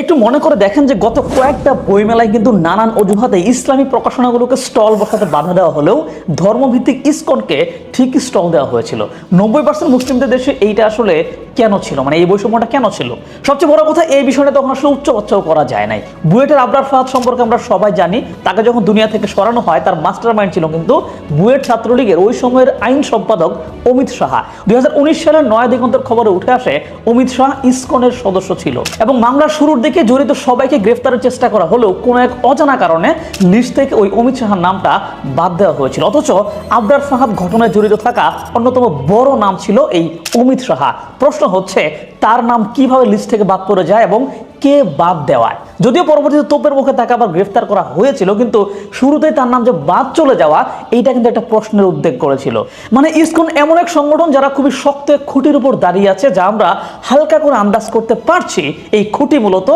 একটু মনে করে দেখেন যে গত কয়েকটা বইমেলায় কিন্তু নানান অজুহাতে ইসলামী প্রকাশনাগুলোকে স্টল বসাতে বাধা দেওয়া হলেও ধর্মভিত্তিক ইসকনকে ঠিকই স্টল দেওয়া হয়েছিল। নব্বই পার্সেন্ট মুসলিমদের দেশে এইটা আসলে কেন ছিল? মানে এই বৈষম্যটা কেন ছিল? সবচেয়ে বড় কথা, এই বিষয়টা তখন আসলে উচ্চ বাচ্চাও করা যায় নাই। বুয়েটের আবরার ফাহাদ সম্পর্কে আমরা সবাই জানি, তাকে যখন দুনিয়া থেকে সরানো হয়, তার মাস্টার মাইন্ড ছিল কিন্তু বুয়েট ছাত্রলীগের ওই সময়ের আইন সম্পাদক অমিত সাহা দুই সালের নয়া দিগন্তের খবরে উঠে আসে, অমিত শাহ ইসকনের সদস্য ছিল এবং মামলার শুরুর দিকে জড়িত সবাইকে গ্রেফতারের চেষ্টা করা হলেও কোনো এক অজানা কারণে লিস্ট থেকে ওই অমিত শাহার নামটা বাদ দেওয়া হয়েছিল। অথচ আবরার ফাহাদ ঘটনায় জড়িত থাকা অন্যতম বড় নাম ছিল এই অমিত সাহা। প্রশ্ন হচ্ছে, তার নাম কীভাবে লিস্ট থেকে বাদ পড়ে যায় এবং কে বাদ দেওয়ায়? যদিও পরবর্তীতে তোপের মুখে তাকে আবার গ্রেফতার করা হয়েছিল, কিন্তু শুরুতেই তার নাম যে বাদ চলে যাওয়া, এইটা কিন্তু একটা প্রশ্নের উদ্বেগ করেছিল। মানে ইসকন এমন এক সংগঠন যারা খুবই শক্ত এক খুঁটির উপর দাঁড়িয়ে আছে, যা আমরা হালকা করে আন্দাজ করতে পারছি এই খুঁটি মূলত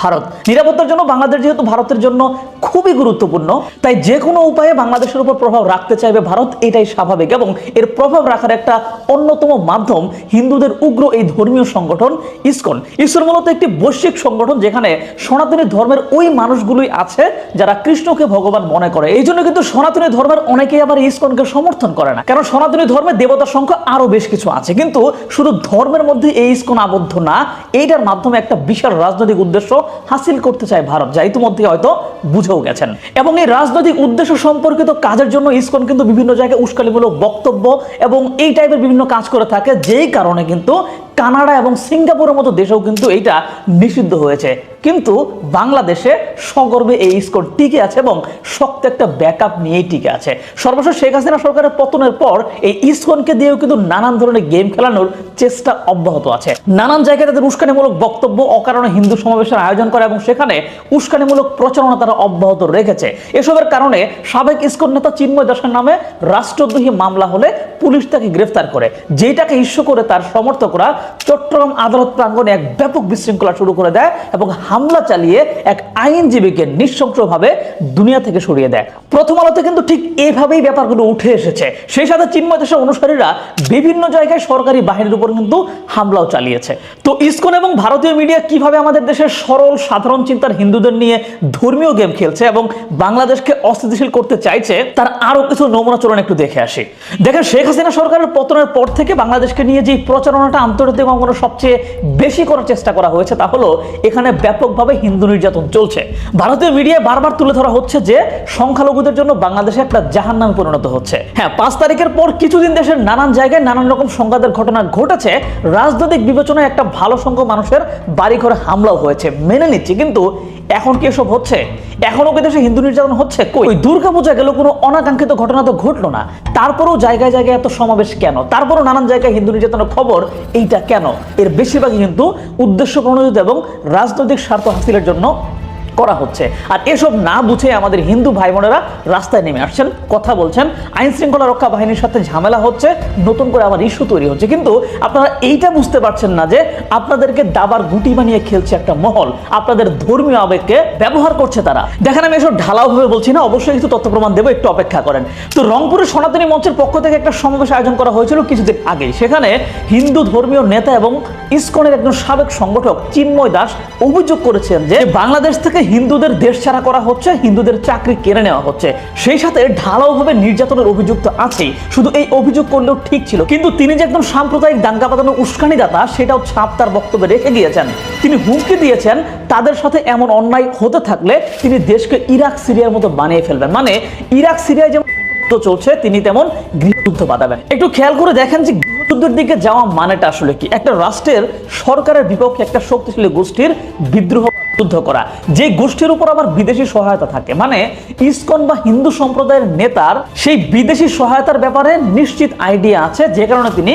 ভারত। নিরাপত্তার জন্য বাংলাদেশ যেহেতু ভারতের জন্য খুবই গুরুত্বপূর্ণ, তাই যে কোনো উপায়ে বাংলাদেশের উপর প্রভাব রাখতে চাইবে ভারত, এটাই স্বাভাবিক এবং এর প্রভাব রাখার একটা অন্যতম মাধ্যম হিন্দুদের উগ্র এই ধর্মীয় সংগঠন ইসকন। ইসকন মূলত একটি বৈশ্বিক সংগঠন যেখানে সনাতনী ধর্মের ওই মানুষগুলোই আছে যারা কৃষ্ণকে ভগবান মনে করে। এই জন্য কিন্তু সনাতনী ধর্মের অনেকেই আবার ইসকনকে সমর্থন করে না। কারণ সনাতনী ধর্মে দেবতার সংখ্যা আরও বেশ কিছু আছে। কিন্তু শুধু ধর্মের মধ্যে এই ইসকন আবদ্ধ না, এইটার মাধ্যমে একটা বিশাল রাজনৈতিক উদ্দেশ্য হাসিল করতে চায় ভারত, যা ইতিমধ্যে হয়তো বুঝেও গেছেন। এবং এই রাজনৈতিক উদ্দেশ্য সম্পর্কিত কাজের জন্য ইসকন কিন্তু বিভিন্ন জায়গায় উস্কানিমূলক বক্তব্য এবং এই টাইপের বিভিন্ন কাজ করে থাকে, যেই কারণে কিন্তু কানাডা এবং সিঙ্গাপুরের মতো দেশেও কিন্তু এইটা নিষিদ্ধ হয়েছে। কিন্তু বাংলাদেশে সগর্বে এই ইসকন টিকে আছে এবং শক্ত একটা ব্যাকআপ নিয়েই টিকে আছে। সর্বশেষ শেখ হাসিনা সরকারের পতনের পর এই ইসকনকে দিয়েও কিন্তু নানান ধরনের গেম খেলানোর চেষ্টা অব্যাহত আছে। নানান জায়গায় তাদের উস্কানিমূলক বক্তব্য, অকারণে হিন্দু সমাবেশের আয়োজন করে এবং সেখানে উস্কানিমূলক প্রচারণা তারা অব্যাহত রেখেছে। এসবের কারণে সাবেক ইসকন নেতা চিন্ময় দাসের নামে রাষ্ট্রদ্রোহী মামলা হলে পুলিশ তাকে গ্রেফতার করে। যেটাকে ইস্যু করে তার সমর্থকরা চট্টগ্রাম আদালত প্রাঙ্গনে এক ব্যাপক বিশৃঙ্খলা শুরু করে দেয় এবং হামলা চালিয়ে এক আইনজীবীকে নৃশংসভাবে দুনিয়া থেকে সরিয়ে দেয়। প্রথম আলোতে কিন্তু ঠিক এইভাবেই ব্যাপারগুলো উঠে এসেছে। সেই সাথে চিন্ময় দেশের অনুসারীরা বিভিন্ন জায়গায় সরকারি বাহিনীর উপর কিন্তু হামলাও চালিয়েছে। তো ইসকন এবং ভারতীয় মিডিয়া কীভাবে আমাদের দেশের সরল, সাধারণ চিন্তার হিন্দুদের নিয়ে ধর্মীয় গেম খেলছে এবং বাংলাদেশকে অস্থিতিশীল করতে চাইছে, তার আরও কিছু নমুনা চলন একটু দেখে আসি। দেখেন, শেখ হাসিনা সরকারের পতনের পর থেকে বাংলাদেশকে নিয়ে যে প্রচারণাটা আন্তর্জাতিক অঙ্গনে সবচেয়ে বেশি করার চেষ্টা করা হয়েছে তা হলো, এখানে ব্যাপকভাবে হিন্দু নির্যাতন চলছে। ভারতীয় মিডিয়ায় বারবার তুলে ধরা হচ্ছে যে সংখ্যালঘুদের জন্য বাংলাদেশে একটা জাহান নামে পরিণত হচ্ছে। হ্যাঁ পাঁচ তারিখের পর কিছুদিন দেশের নানান জায়গায় নানান রকম সংঘাতের ঘটনা ঘটেছে। রাজনৈতিক বিবেচনায় একটা ভালো সংখ্যক মানুষের বাড়ি ঘরে হামলাও হয়েছে, মেনে নিচ্ছি। কিন্তু এখন কি এসব হচ্ছে? এখনও কি দেশে হিন্দু নির্যাতন হচ্ছে? কই? ওই দুর্গা পূজা গেল কোনো অনাকাঙ্ক্ষিত ঘটনা তো ঘটলো না। তারপরেও জায়গায় জায়গায় এত সমাবেশ কেন? তারপরও নানান জায়গায় হিন্দু নির্যাতনের খবর, এইটা কেন? এর বেশিরভাগই কিন্তু উদ্দেশ্য প্রণোদিত এবং রাজনৈতিক স্বার্থ হাসিলের জন্য করা হচ্ছে। আর এসব না বুঝে আমাদের হিন্দু ভাই বোনেরা রাস্তায় নেমে আসছেন, কথা বলছেন। আইন শৃঙ্খলা রক্ষা বাহিনীর সাথে ঝামেলা হচ্ছে, নতুন করে আবার ইস্যু তৈরি হচ্ছে। কিন্তু আপনারা এইটা বুঝতে পারছেন না যে আপনাদেরকে দাবার গুটি বানিয়ে খেলছে একটা মহল, আপনাদের ধর্মীয় আবেগকে ব্যবহার করছে তারা। দেখেন আমি এসব ঢালাও ভাবে বলছি না, অবশ্যই কিছু তথ্য প্রমাণ দেবো, একটু অপেক্ষা করেন। তো রংপুরের সনাতনী মঞ্চের পক্ষ থেকে একটা সমাবেশ আয়োজন করা হয়েছিল কিছুদিন আগে সেখানে হিন্দু ধর্মীয় নেতা এবং ইসকনের একজন সাবেক সংগঠক চিন্ময় দাস অভিযোগ করেছেন যে বাংলাদেশ থেকে হিন্দুদের দেশ ছাড়া করা হচ্ছে, হিন্দুদের চাকরি কেড়ে নেওয়া হচ্ছে। সেই সাথে ঢালাওভাবে নির্যাতনের অভিযোগ তো আছেই। শুধু এই অভিযোগ করলেও ঠিক ছিল। কিন্তু তিনি যে একদম সাম্প্রদায়িক দাঙ্গা পাতানোর উস্কানিদাতা, সেটাও ছাপ তার বক্তব্যে রেখে গিয়েছেন। তিনি হুমকি দিয়েছেন, তাদের সাথে এমন অন্যায় হতে থাকলে তিনি দেশকে ইরাক, সিরিয়ার মতো বানিয়ে ফেলবেন। মানে ইরাক, সিরিয়ায় যেমন চলছে, তিনি তেমন গৃহযুদ্ধ বাঁধাবেন। একটু খেয়াল করে দেখেন যে গৃহযুদ্ধের দিকে যাওয়া মানেটা আসলে কি? একটা রাষ্ট্রের সরকারের বিপক্ষে একটা শক্তিশালী গোষ্ঠীর বিদ্রোহ যুদ্ধ করা। যে গোষ্ঠীর উপর আবার বিদেশি সহায়তা থাকে। মানে ইসকন বা হিন্দু সম্প্রদায়ের নেতার সেই বিদেশি সহায়তার ব্যাপারে নিশ্চিত আইডিয়া আছে, যে কারণে তিনি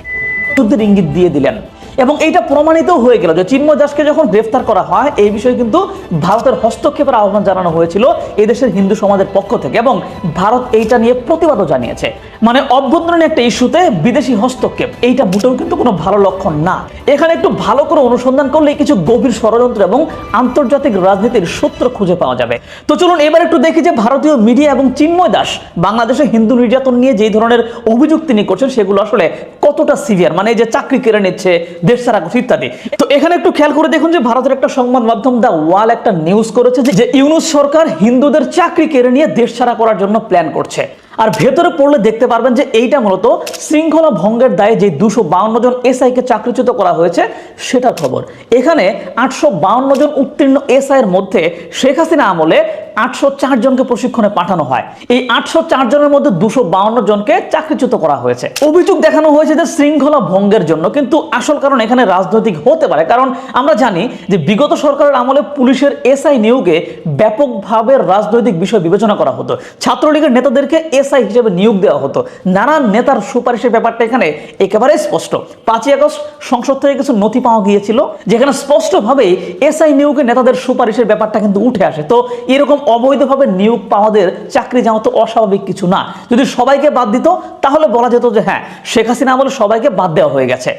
যুদ্ধের ইঙ্গিত দিয়ে দিলেন। এবং এইটা প্রমাণিত হয়ে গেল যে চিন্ময় দাসকে যখন গ্রেফতার করা হয়, এই বিষয়ে কিন্তু ভারতের হস্তক্ষেপের আহ্বান জানানো হয়েছিল এই দেশের হিন্দু সমাজের পক্ষ থেকে এবং ভারত এইটা নিয়ে প্রতিবাদও জানিয়েছে। মানে অভ্যন্তরীণ একটা ইস্যুতে বিদেশি হস্তক্ষেপ, এইটা মোটেও কিন্তু কোনো ভালো লক্ষণ না। এখানে একটু ভালো করে অনুসন্ধান করলে কিছু গভীর ষড়যন্ত্র এবং আন্তর্জাতিক রাজনীতির সূত্র খুঁজে পাওয়া যাবে। তো চলুন এবার একটু দেখি যে ভারতীয় মিডিয়া এবং চিন্ময় দাস বাংলাদেশে হিন্দু নির্যাতন নিয়ে যেই ধরনের অভিযোগ তিনি করছেন, সেগুলো আসলে কতটা সিভিয়ার? মানে যে চাকরি কেড়ে নিচ্ছে দেশ ছাড়া করছে ইত্যাদি। তো এখানে একটু খেয়াল করে দেখুন যে ভারতের একটা সংবাদ মাধ্যম দ্য ওয়াল একটা নিউজ করেছে যে- ইউনুস সরকার হিন্দুদের চাকরি কেড়ে নিয়ে দেশ ছাড়া করার জন্য প্ল্যান করছে। আর ভেতরে পড়লে দেখতে পারবেন যে এইটা মূলত শৃঙ্খলা ভঙ্গের দায়ে যে দুশো বাউন্ন জন এসআইকে চাকরিচ্যুত করা হয়েছে, সেটার খবর। এখানে আটশো বাউন্ন জন উত্তীর্ণ এসআই এর মধ্যে শেখ হাসিনা আমলে আটশো চার জনকে প্রশিক্ষণে পাঠানো হয়। এই আটশো চার জনের মধ্যে দুশো বাউন্ন জনকে চাকরিচ্যুত করা হয়েছে। অভিযোগ দেখানো হয়েছে যে শৃঙ্খলা ভঙ্গের জন্য, কিন্তু আসল কারণ এখানে রাজনৈতিক হতে পারে। কারণ আমরা জানি যে বিগত সরকারের আমলে পুলিশের এসআই নিয়োগে ব্যাপকভাবে রাজনৈতিক বিষয় বিবেচনা করা হতো। ছাত্রলীগের নেতাদেরকে এসআই হিসেবে নিয়োগ দেওয়া হতো। নানান নেতার সুপারিশের ব্যাপারটা এখানে একেবারে স্পষ্ট। পাঁচই আগস্ট সংসদ থেকে কিছু নথি পাওয়া গিয়েছিল, যেখানে স্পষ্টভাবে এসআই নিয়োগে নেতাদের সুপারিশের ব্যাপারটা কিন্তু উঠে আসে। তো এরকম অবৈধভাবে নিয়োগ পাওয়াদের চাকরি যাওয়া তো অস্বাভাবিক কিছু না। যদি সবাইকে বাদ দিত, তাহলে বলা যেত যে হ্যাঁ শেখ হাসিনা আমলে সবাইকে বাদ দেওয়া হয়ে গেছে।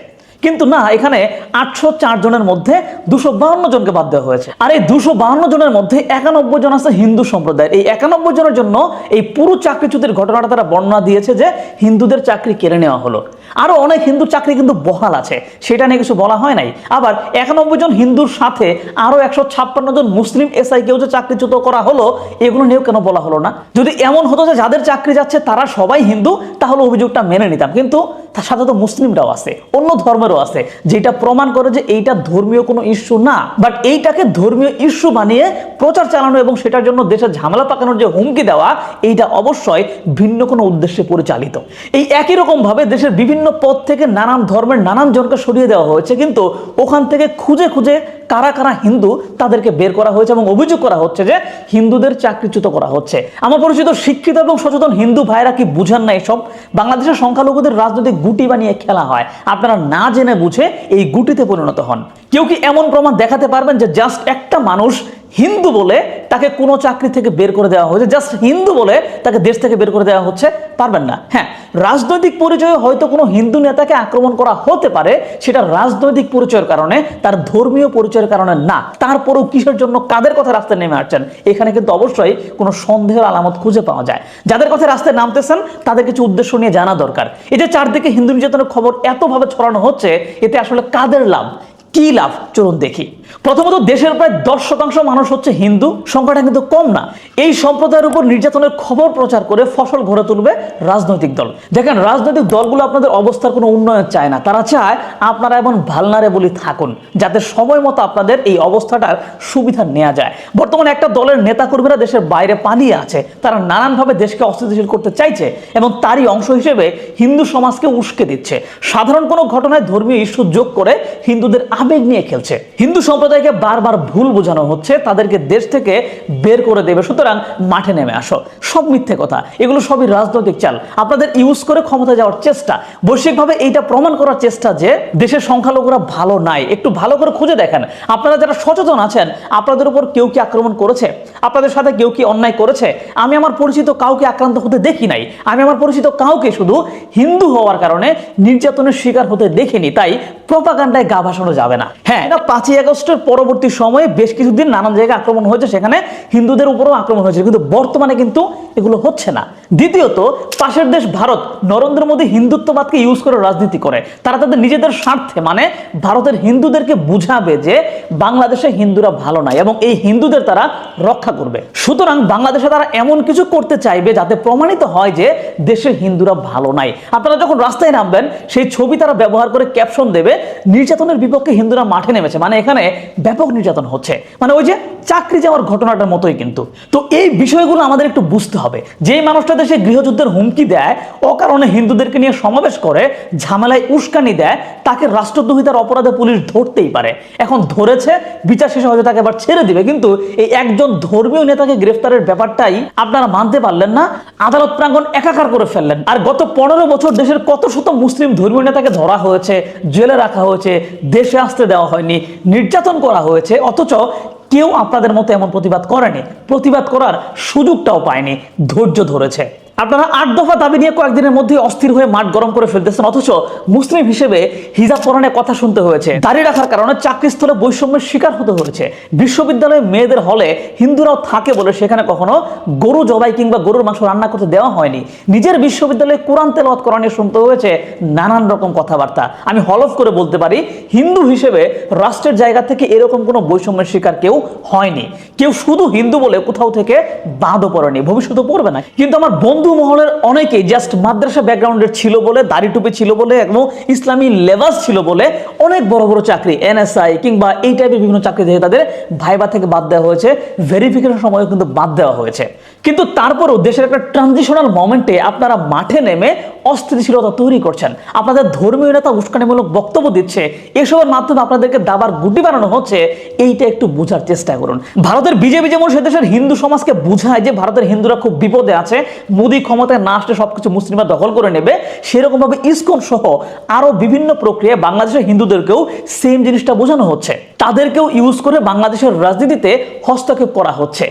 কিন্তু না, এখানে আটশো চার জনের মধ্যে দুশো বাহান্ন জনকে বাদ দেওয়া হয়েছে। আর এই দুশো বাহান্ন জনের মধ্যে একানব্বই জন আছে হিন্দু সম্প্রদায়ের। এই একানব্বই জনের জন্য এই পুরো চাকরিচ্যুতির ঘটনাটা তারা বর্ণনা দিয়েছে যে হিন্দুদের চাকরি কেড়ে নেওয়া হলো। আরও অনেক হিন্দু চাকরি কিন্তু বহাল আছে। সেটা নিয়ে কিছু বলা হয় নাই। আবার একানব্বই জন হিন্দুর সাথে আরও একশো ছাপ্পান্ন জন মুসলিম এসআই কেউ যে চাকরিচ্যুত করা হলো, এগুলো নিয়েও কেন বলা হলো না? যদি এমন হতো যে যাদের চাকরি যাচ্ছে তারা সবাই হিন্দু, তাহলে অভিযোগটা মেনে নিতাম। কিন্তু তার সাথে তো মুসলিমরাও আছে, অন্য ধর্মেরও আছে, যেটা প্রমাণ করে যে এইটা ধর্মীয় কোনো ইস্যু না। বাট এইটাকে ধর্মীয় ইস্যু বানিয়ে প্রচার চালানো এবং সেটার জন্য দেশের ঝামেলা পাকানোর যে হুমকি দেওয়া, এইটা অবশ্যই ভিন্ন কোনো উদ্দেশ্যে পরিচালিত। এই একই রকম ভাবে দেশের বিভিন্ন পদ থেকে নানান ধর্মের নানান জনকে সরিয়ে দেওয়া হয়েছে। কিন্তু ওখান থেকে খুঁজে খুঁজে কারা কারা হিন্দু তাদেরকে বের করা হয়েছে এবং অভিযোগ করা হচ্ছে যে হিন্দুদের চাকরিচ্যুত করা হচ্ছে। আমার পরিচিত, শিক্ষিত এবং সচেতন হিন্দু ভাইরা কি বুঝেন না এসব? বাংলাদেশের সংখ্যালঘুদের রাজনৈতিক গুটি বানিয়ে খেলা হয়। আপনারা না জেনে বুঝে এই গুটিতে পরিণত হন। কেউ কি এমন প্রমাণ দেখাতে পারবেন যে জাস্ট একটা মানুষ হিন্দু বলে তাকে কোনো চাকরি থেকে বের করে দেওয়া হয়েছে জাস্ট হিন্দু বলে তাকে দেশ থেকে বের করে দেওয়া হচ্ছে, পারবেন না। হ্যাঁ রাজনৈতিক পরিচয়ে হয়তো কোনো হিন্দু নেতাকে আক্রমণ করা হতে পারে, সেটা রাজনৈতিক পরিচয়ের কারণে, তার ধর্মীয় পরিচয়ের কারণে না। তারপরেও কিসের জন্য, কাদের কথা রাস্তায় নেমে আসছেন, এখানে কিন্তু অবশ্যই কোনো সন্দেহের আলামত খুঁজে পাওয়া যায়। যাদের কথা রাস্তায় নামতেছেন, তাদের কিছু উদ্দেশ্য নিয়ে জানা দরকার। এই যে চারদিকে হিন্দু নির্যাতনের খবর এতভাবে ছড়ানো হচ্ছে, এতে আসলে কাদের লাভ? কি লাভ? চলুন দেখি। প্রথমত দেশের প্রায় দশ শতাংশ মানুষ হচ্ছে হিন্দু, সংখ্যাটা কিন্তু কম না। এই সম্প্রদায়ের উপর নির্যাতনের খবর প্রচার করে ফসল ঘরে তুলবে রাজনৈতিক দল। দেখেন, রাজনৈতিক দলগুলো আপনাদের অবস্থার কোনো উন্নয়ন চায় না। তারা চায় আপনারা এমন ভালনারে বলি থাকুন, যাতে সময় মতো আপনাদের এই অবস্থাটার সুবিধা নেওয়া যায়। বর্তমানে একটা দলের নেতাকর্মীরা দেশের বাইরে পালিয়ে আছে। তারা নানানভাবে দেশকে অস্থিতিশীল করতে চাইছে এবং তারই অংশ হিসেবে হিন্দু সমাজকে উস্কে দিচ্ছে। সাধারণ কোনো ঘটনায় ধর্মীয় ইস্যু যোগ করে হিন্দুদের আবেগ নিয়ে খেলছে। হিন্দু সম্প্রদায়কে বারবার ভুল বোঝানো হচ্ছে, তাদেরকে দেশ থেকে বের করে দেবে। সুতরাং মাঠে নেমে আসো। সব মিথ্যে কথা। এগুলো সবই রাজনৈতিক চাল। আপনাদের ইউজ করে ক্ষমতা যাওয়ার চেষ্টা। বৈশ্বিকভাবে এইটা প্রমাণ করার চেষ্টা যে, দেশের সংখ্যালঘুরা ভালো নাই। একটু ভালো করে খুঁজে দেখেন। আপনারা যারা সচেতন আছেন, আপনাদের উপর কেউ কি আক্রমণ করেছে? আপনাদের সাথে কেউ কি অন্যায় করেছে? আমি আমার পরিচিত কাউকে আক্রান্ত হতে দেখি নাই। আমি আমার পরিচিত কাউকে শুধু হিন্দু হওয়ার কারণে নির্যাতনের শিকার হতে দেখিনি। তাই প্রপাগান্ডায় গা ভাসানো যাবে না। হ্যাঁ। এটা পাঁচই আগস্টের পরবর্তী সময়ে বেশ কিছুদিন নানান জায়গায় আক্রমণ হয়েছে সেখানে হিন্দুদের উপরও আক্রমণ হয়েছে কিন্তু বর্তমানে কিন্তু এগুলো হচ্ছে না। দ্বিতীয়ত পাশের দেশ ভারত নরেন্দ্র মোদী হিন্দুত্ববাদকে ইউজ করে রাজনীতি করে। তারা তাদের নিজেদের স্বার্থে মানে ভারতের হিন্দুদেরকে বুঝাবে যে বাংলাদেশে হিন্দুরা ভালো নাই এবং এই হিন্দুদের তারা রক্ষা করবে। সুতরাং বাংলাদেশে তারা এমন কিছু করতে চাইবে যাতে প্রমাণিত হয় যে দেশে হিন্দুরা ভালো নাই। আপনারা যখন রাস্তায় নামবেন সেই ছবি তারা ব্যবহার করে ক্যাপশন দেবে নির্যাতনের বিপক্ষে হিন্দুরা মাঠে নেমেছে। মানে এখানে ব্যাপক নির্যাতন হচ্ছে। মানে ওই যে চাকরি যাওয়ার ঘটনাটার মতোই কিন্তু। তো এই বিষয়গুলো আমাদের একটু বুঝতে হবে। যে মানুষটা দেশে গৃহযুদ্ধের হুমকি দেয়, অকারণে হিন্দুদেরকে নিয়ে সমাবেশ করে, ঝামেলায় উস্কানি দেয়, তাকে রাষ্ট্রদ্রোহিতার অপরাধে পুলিশ ধরতেই পারে। এখন ধরেছে, বিচার শেষে হয়তো তাকে আবার ছেড়ে দিবে, কিন্তু এই একজন ধর্মীয় নেতাকে গ্রেফতারের ব্যাপারটাই আপনারা মানতে পারলেন না। আদালত প্রাঙ্গণ একাকার করে ফেললেন। আর গত পনেরো বছর দেশের কত শত মুসলিম ধর্মীয় নেতাকে ধরা হয়েছে, জেলে রাখা হয়েছে, দেশে আসতে দেওয়া হয়নি, নির্যাতন করা হয়েছে, অথচ কেউ আপনাদের মতো এমন প্রতিবাদ করেনি। প্রতিবাদ করার সুযোগটাও পায়নি। ধৈর্য ধরেছে। আপনারা আট দফা দাবি নিয়ে কয়েকদিনের মধ্যে অস্থির হয়ে মাঠ গরম করে ফেলতেছেন, অথচ মুসলিম হিসেবে হিজাব পরনের কথা শুনতে হয়েছে। দাঁড়িয়ে রাখার কারণে চাকরিস্থলে বৈষম্যের শিকার হতে হয়েছে। বিশ্ববিদ্যালয়ে মেয়েদের হলে হিন্দুরাও থাকে বলে সেখানে কখনো গরু জবাই কিংবা গরুর মাংস রান্না করতে দেওয়া হয়নি। নিজের বিশ্ববিদ্যালয়ে কোরআন তেলাওয়াত করা নিয়ে শুনতে হয়েছে নানান রকম কথাবার্তা। আমি হলফ করে বলতে পারি, হিন্দু হিসেবে রাষ্ট্রের জায়গা থেকে এরকম কোনো বৈষম্যের শিকার কেউ হয়নি। কেউ শুধু হিন্দু বলে কোথাও থেকে বাদও পড়েনি। ভবিষ্যতে পড়বে না। কিন্তু আমার বন্ধু মহলের অনেকেই জাস্ট মাদ্রাসা ব্যাকগ্রাউন্ডের ছিল বলে, দাড়ি টুপি ছিল বলে এবং ইসলামী লেবাস ছিল বলে অনেক বড় বড় চাকরি এনএসআই কিংবা এই টাইপের বিভিন্ন চাকরি থেকে তাদের ভাইবা থেকে বাদ দেওয়া হয়েছে ভেরিফিকেশন সময়ও কিন্তু বাদ দেওয়া হয়েছে। কিন্তু তারপরও দেশের একটা ট্রানজিশনাল মোমেন্টে আপনারা মাঠে নেমে অস্থিতিশীলতা তৈরি করছেন। আপনাদের ধর্মীয় নেতা উস্কানিমূলক বক্তব্য দিচ্ছে, এসবের মাধ্যমে আপনাদেরকে দাবার গুটি বানানো হচ্ছে, এইটা একটু বোঝার চেষ্টা করুন। ভারতের বিজেপি যেমন সে দেশের হিন্দু সমাজকে বোঝায় যে ভারতের হিন্দুরা খুব বিপদে আছে, মোদী ক্ষমতায় না আসলে সবকিছু মুসলিমরা দখল করে নেবে সেরকম ভাবে ইসকন সহ আরও বিভিন্ন প্রক্রিয়ায় বাংলাদেশের হিন্দুদেরকেও সেম জিনিসটা বোঝানো হচ্ছে। তাদেরকেও ইউজ করে বাংলাদেশের রাজনীতিতে হস্তক্ষেপ করা হচ্ছে।